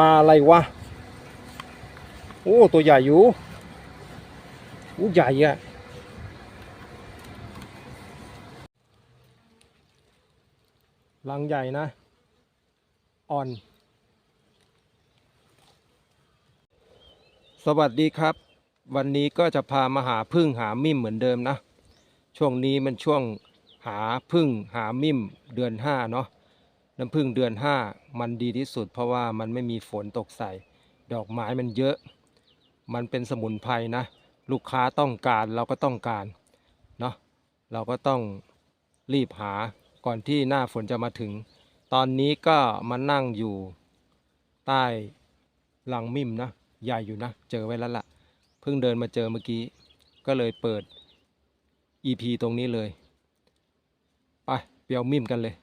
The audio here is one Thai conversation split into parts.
ปลาอะไรวะ โอ้ตัวใหญ่อยู่อู้ใหญ่อะลังใหญ่นะ อ่อน สวัสดีครับ วันนี้ก็จะพามาหาพึ่งหามิ่มเหมือนเดิมนะ ช่วงนี้มันช่วงหาพึ่งหามิ่มเดือนห้าเนาะ น้ำพึ่งเดือนห้ามันดีที่สุด เพราะว่ามันไม่มีฝนตกใส่ ดอกไม้มันเยอะ มันเป็นสมุนไพรนะ ลูกค้าต้องการเราก็ต้องการเนาะเราก็ต้องรีบหาก่อนที่หน้าฝนจะมาถึง ตอนนี้ก็มานั่งอยู่ใต้ลังมิ่มนะใหญ่อยู่นะ เจอไว้แล้วล่ะ เพิ่งเดินมาเจอเมื่อกี้ ก็เลยเปิด EP ตรงนี้เลย ไปเปียวมิ่มกันเลย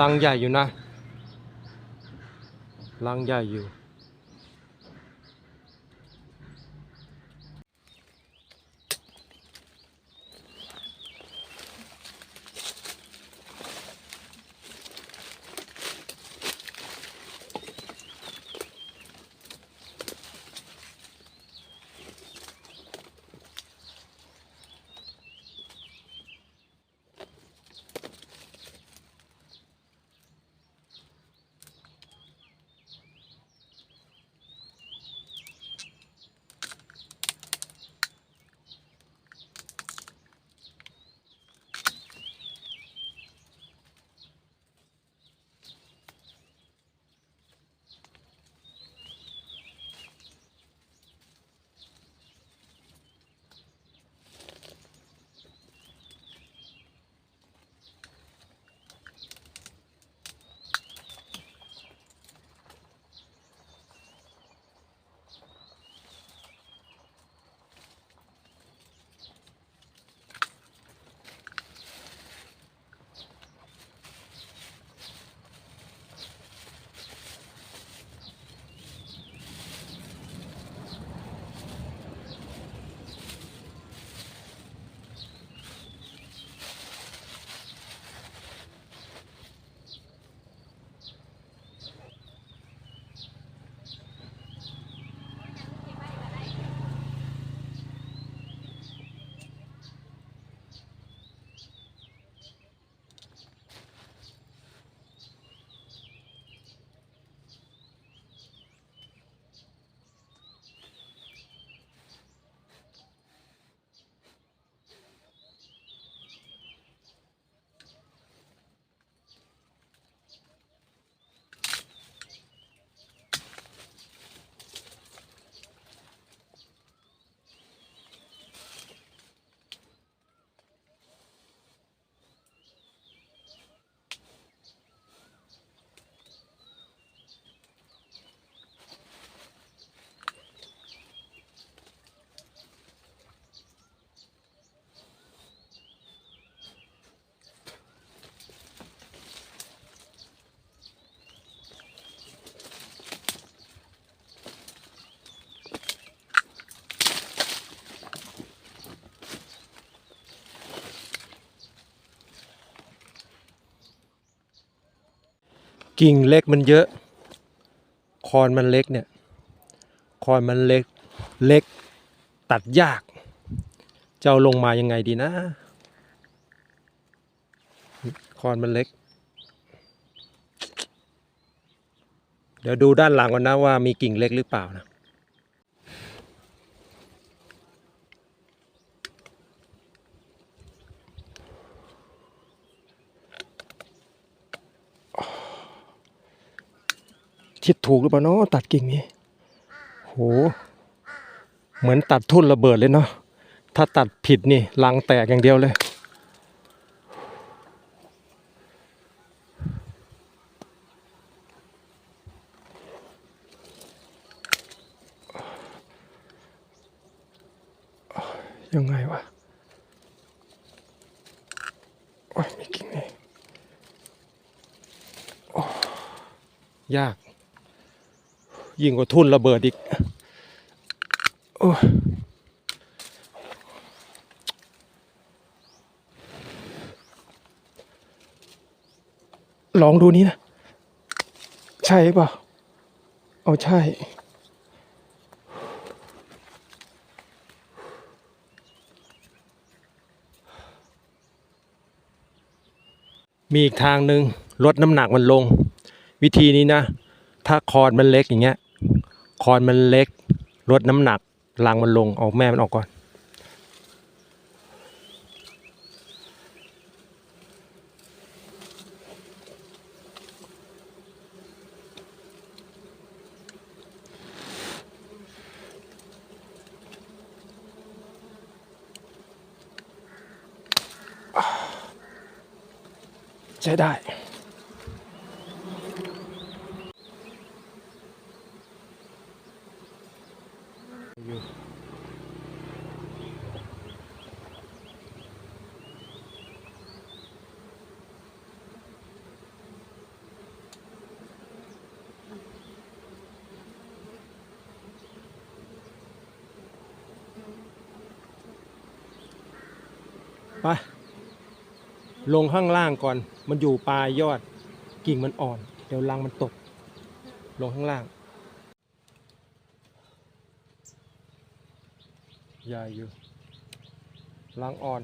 ลังใหญ่อยู่นะลังใหญ่อยู่ กิ่งเล็กมันเยอะ คอนมันเล็กเนี่ย คอนมันเล็ก เล็ก ตัดยากจะเอาลงมายังไงดีนะ คอนมันเล็ก เดี๋ยวดูด้านหลังก่อนนะว่ามีกิ่งเล็กหรือเปล่านะ คิดถูกหรือเปล่าเนาะตัดกิ่งนี้โห เหมือนตัดทุ่นระเบิดเลยเนาะถ้าตัดผิดนี่ลังแตกอย่างเดียวเลย ยังไงวะโอ้ยมีกิ่งนี่โอ้ยาก ยิ่งกว่าทุ่นระเบิดอีกโอ้ลองดูนี้นะ ใช่เปล่าเอาใช่มีอีกทางหนึ่งลดน้ำหนักมันลง วิธีนี้นะ ถ้าคอนมันเล็กอย่างเงี้ย คอนมันเล็กลดน้ำหนักรังมันลงเอาแม่มันออกก่อน ใช้ได้ ไปลงข้างล่างก่อน มันอยู่ปลายยอด กิ่งมันอ่อน เดี๋ยวรังมันตก ลงข้างล่าง ใหญ่อยู่รังอ่อน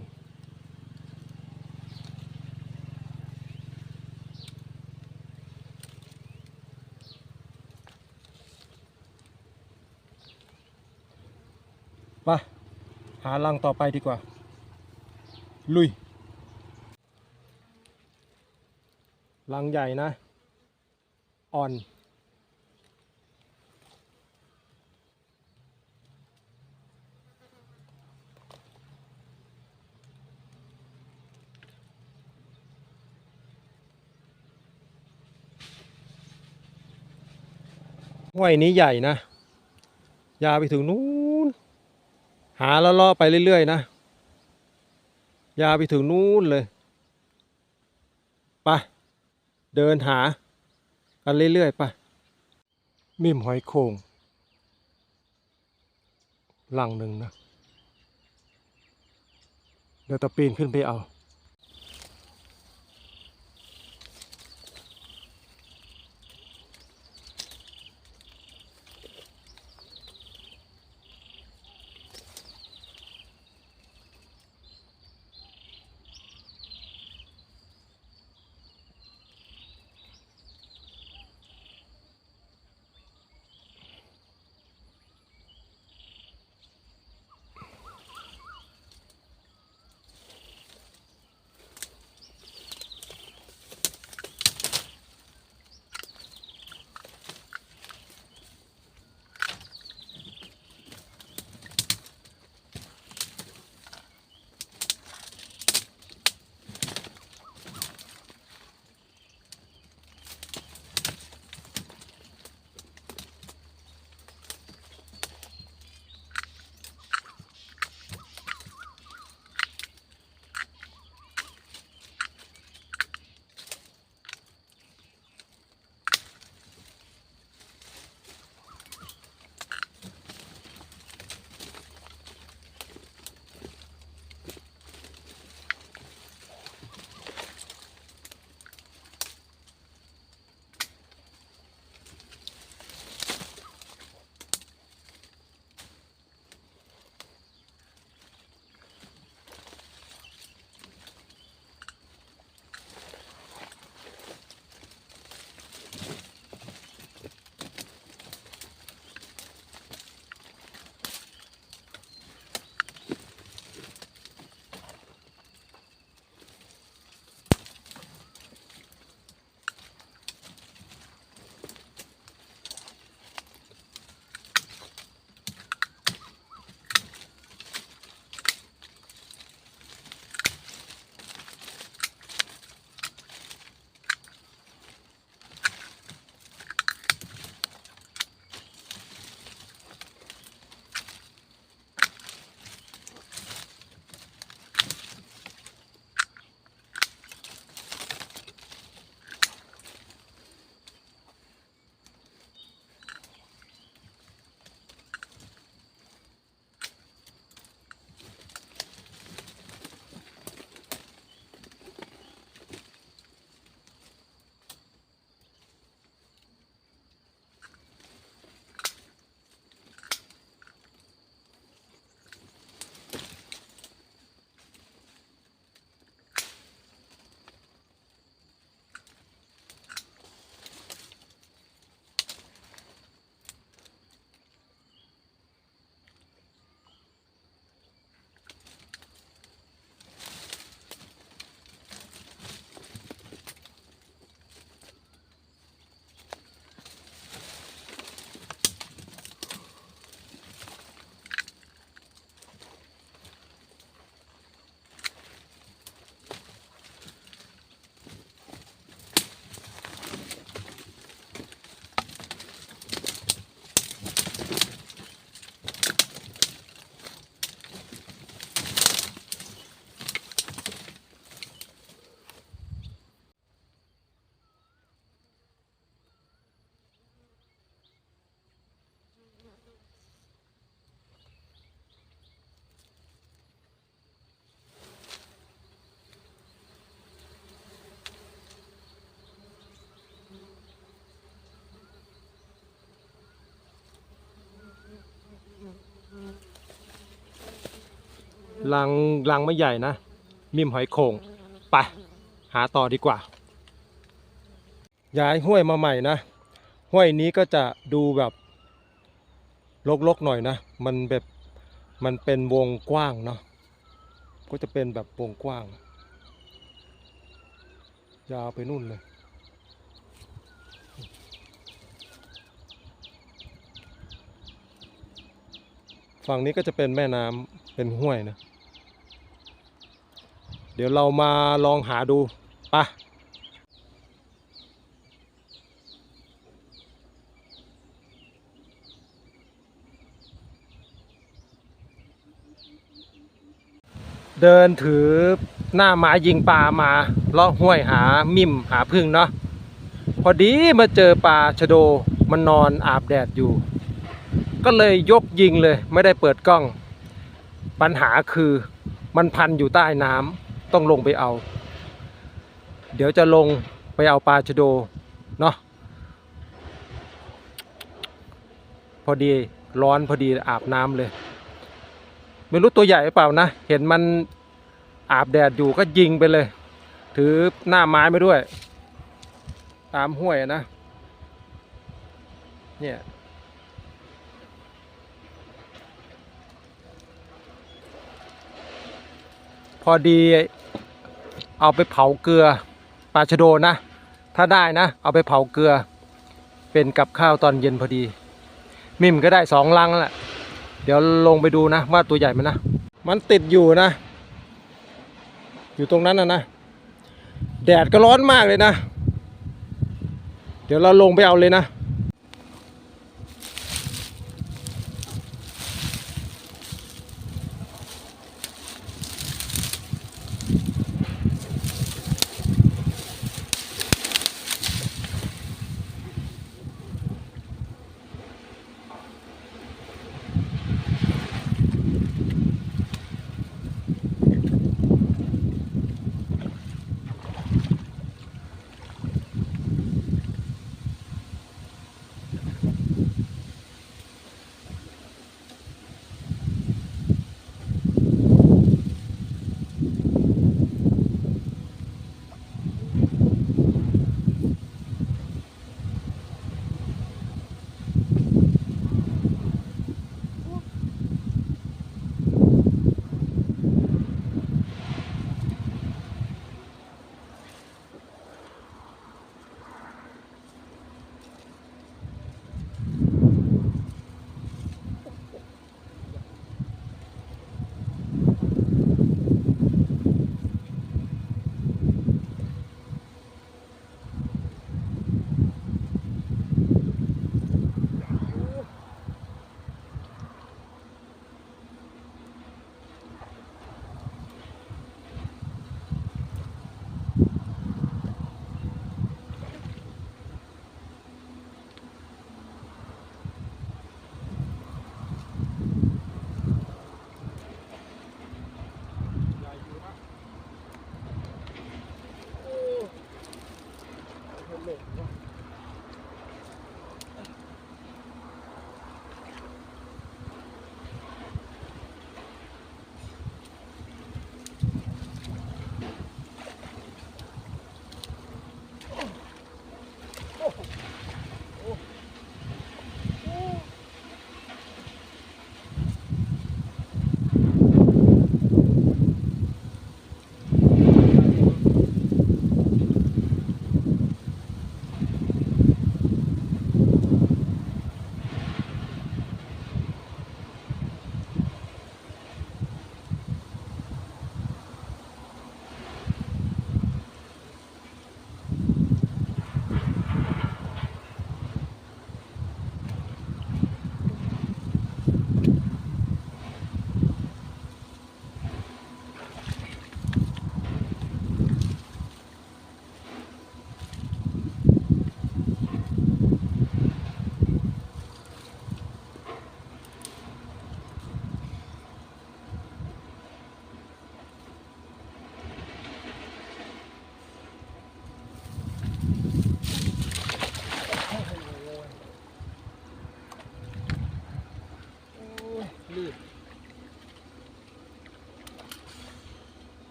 ไปหารังต่อไปดีกว่า ลุยลังใหญ่นะ อ่อน ห้วยนี้ใหญ่นะ ยาวไปถึงนู้น หาแล้วล่อไปเรื่อย ๆ นะ ยาวไปถึงนู้นเลยไปเดินหากันเรื่อยๆไปมิมหอยโข่งหลังหนึ่งนะ เดี๋ยวตะปีนขึ้นไปเอา ลังลังไม่ใหญ่นะ มิมหอยโข่งไปหาต่อดีกว่า ย้ายห้วยมาใหม่นะ ห้วยนี้ก็จะดูแบบลกๆหน่อยนะ มันแบบมันเป็นวงกว้างเนาะก็จะเป็นแบบวงกว้าง ยาวไปนู่นเลยฝั่งนี้ก็จะเป็นแม่น้ำเป็นห้วยนะ เดี๋ยวเรามาลองหาดูปะเดินถือหน้าไม้ยิงปลามาเลาะห้วยหามิ่มหาพึ่งเนาะพอดีมาเจอปลาชะโดมันนอนอาบแดดอยู่ ก็เลยยกยิงเลยไม่ได้เปิดกล้อง ปัญหาคือมันพันอยู่ใต้น้ำ ต้องลงไปเอา เดี๋ยวจะลงไปเอาปลาชะโดเนาะพอดีร้อนพอดีอาบน้ำเลย ไม่รู้ตัวใหญ่หรือเปล่านะ เห็นมันอาบแดดอยู่ก็ยิงไปเลย ถือหน้าไม้ไปด้วย ตามห้วยนะ เนี่ยพอดี เอาไปเผาเกลือปลาชะโดนะ ถ้าได้นะ เอาไปเผาเกลือ เป็นกับข้าวตอนเย็นพอดี มิมก็ได้สองลังแล้วแหละเดี๋ยวลงไปดูนะ ว่าตัวใหญ่ไหมนะ มันติดอยู่นะ อยู่ตรงนั้นนะนะ แดดก็ร้อนมากเลยนะ เดี๋ยวเราลงไปเอาเลยนะ live.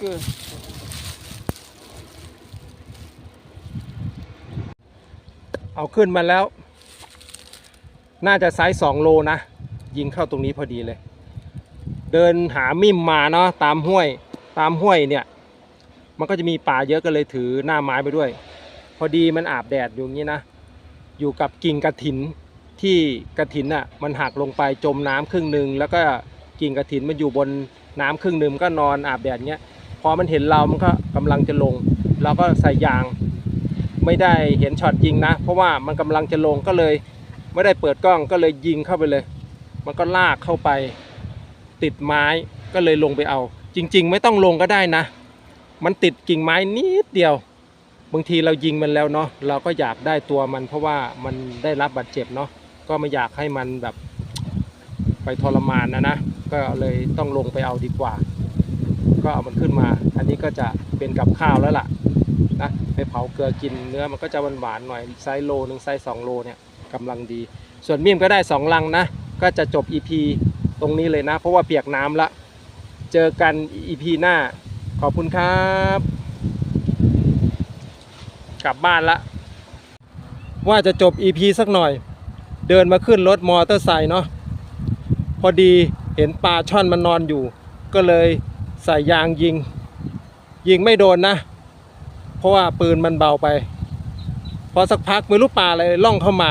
กเกินเอาขึ้นมาแล้ว น่าจะไซส์สองโลนะ ยิงเข้าตรงนี้พอดีเลย เดินหามิ่มมาเนาะตามห้วยตามห้วยเนี่ย มันก็จะมีป่าเยอะก็เลยถือหน้าไม้ไปด้วย พอดีมันอาบแดดอยู่งนี้นะ อยู่กับกิ่งกระถินที่กระถินอะมันหักลงไปจมน้ำครึ่งหนึ่งแล้วก็กิ่งกระถินมันอยู่บนน้ำครึ่งหนึ่งก็นอนอาบแดดเงี้ย พอมันเห็นเรามันก็กำลังจะลง เราก็ใส่ยาง ไม่ได้เห็นช็อตยิงนะ เพราะว่ามันกำลังจะลงก็เลย ไม่ได้เปิดกล้องก็เลยยิงเข้าไปเลย มันก็ลากเข้าไป ติดไม้ก็เลยลงไปเอา จริง ๆ ไม่ต้องลงก็ได้นะ มันติดกิ่งไม้นิดเดียว บางทีเรายิงมันแล้วเนาะเราก็อยากได้ตัวมัน เพราะว่ามันได้รับบาดเจ็บเนาะก็ไม่อยากให้มันแบบไปทรมานนะนะ ก็เลยต้องลงไปเอาดีกว่า ก็เอามันขึ้นมา อันนี้ก็จะเป็นกับข้าวแล้วล่ะนะไปเผาเกลือกินเนื้อมันก็จะหวานๆหน่อยไซส์โลหนึ่งไซส์สองโลเนี่ยกำลังดี ส่วนมีมก็ได้สองลังนะ ก็จะจบ EP ตรงนี้เลยนะ เพราะว่าเปียกน้ำละ เจอกัน EP หน้า ขอบคุณครับ กลับบ้านละ ว่าจะจบ EP สักหน่อย เดินมาขึ้นรถมอเตอร์ไซค์เนาะพอดีเห็นปลาช่อนมันนอนอยู่ ก็เลย ใส่ยางยิง ยิงไม่โดนนะ เพราะว่าปืนมันเบาไป พอสักพักไม่รู้ปลาอะไรล่องเข้ามา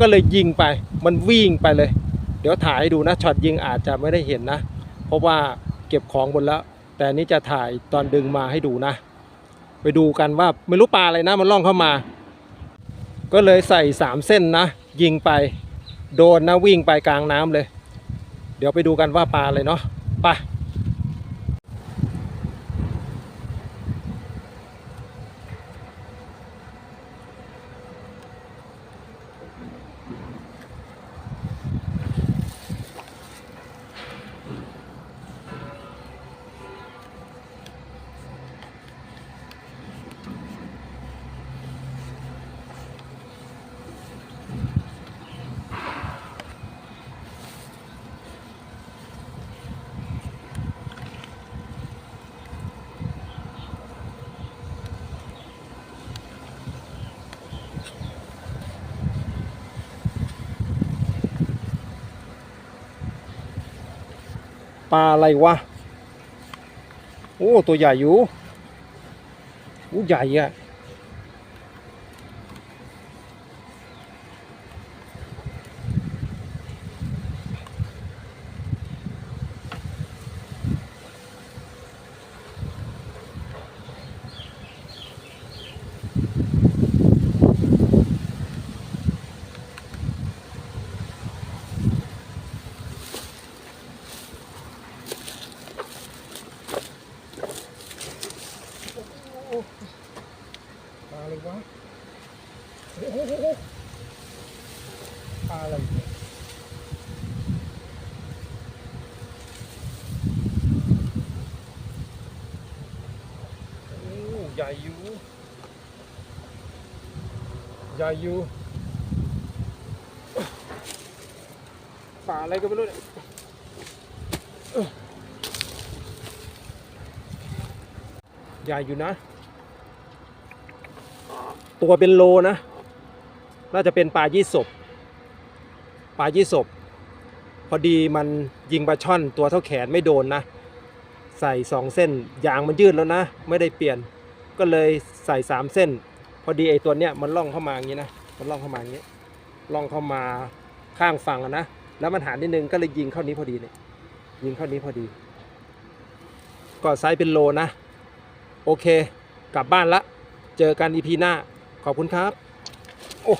ก็เลยยิงไป มันวิ่งไปเลย เดี๋ยวถ่ายให้ดูนะช็อตยิงอาจจะไม่ได้เห็นนะ เพราะว่าเก็บของบนแล้ว แต่นนี้จะถ่ายตอนดึงมาให้ดูนะ ไปดูกันว่าไม่รู้ปลาอะไรนะมันล่องเข้ามา ก็เลยใส่สามเส้นนะ ยิงไปโดนนะวิ่งไปกลางน้ำเลย เดี๋ยวไปดูกันว่าปลาอะไรเนาะไป ปลาอะไรวะ โอ้ ตัวใหญ่อยู่โอ้ใหญ่อะปลาอะไรวะโอ้โหปลาอะไรเนี่ยโอ้ใหญ่อยู่ ใหญ่อยู่ปลาอะไรก็ไม่รู้เนี่ยใหญ่อยู่นะ ตัวเป็นโลนะ น่าจะเป็นปลายี่สบปลายี่สบพอดีมันยิงปลาช่อนตัวเท่าแขนไม่โดนนะ ใส่สองเส้นยางมันยืดแล้วนะ ไม่ได้เปลี่ยน ก็เลยใส่สามเส้น อดีไอ้ตัวเนี้ยมันล่องเข้ามาอย่างนี้นะมันล่องเข้ามาอย่างนี้ล่องเข้ามาข้างฝั่งอะนะแล้วมันหานิดนึงก็เลยยิงเข้านี้พอดีเนี่ยยิงเข้านี้พอดี ก็ไซส์เป็นโลนะ โอเค กลับบ้านละ เจอกันอีพีหน้า ขอบคุณครับ โอ้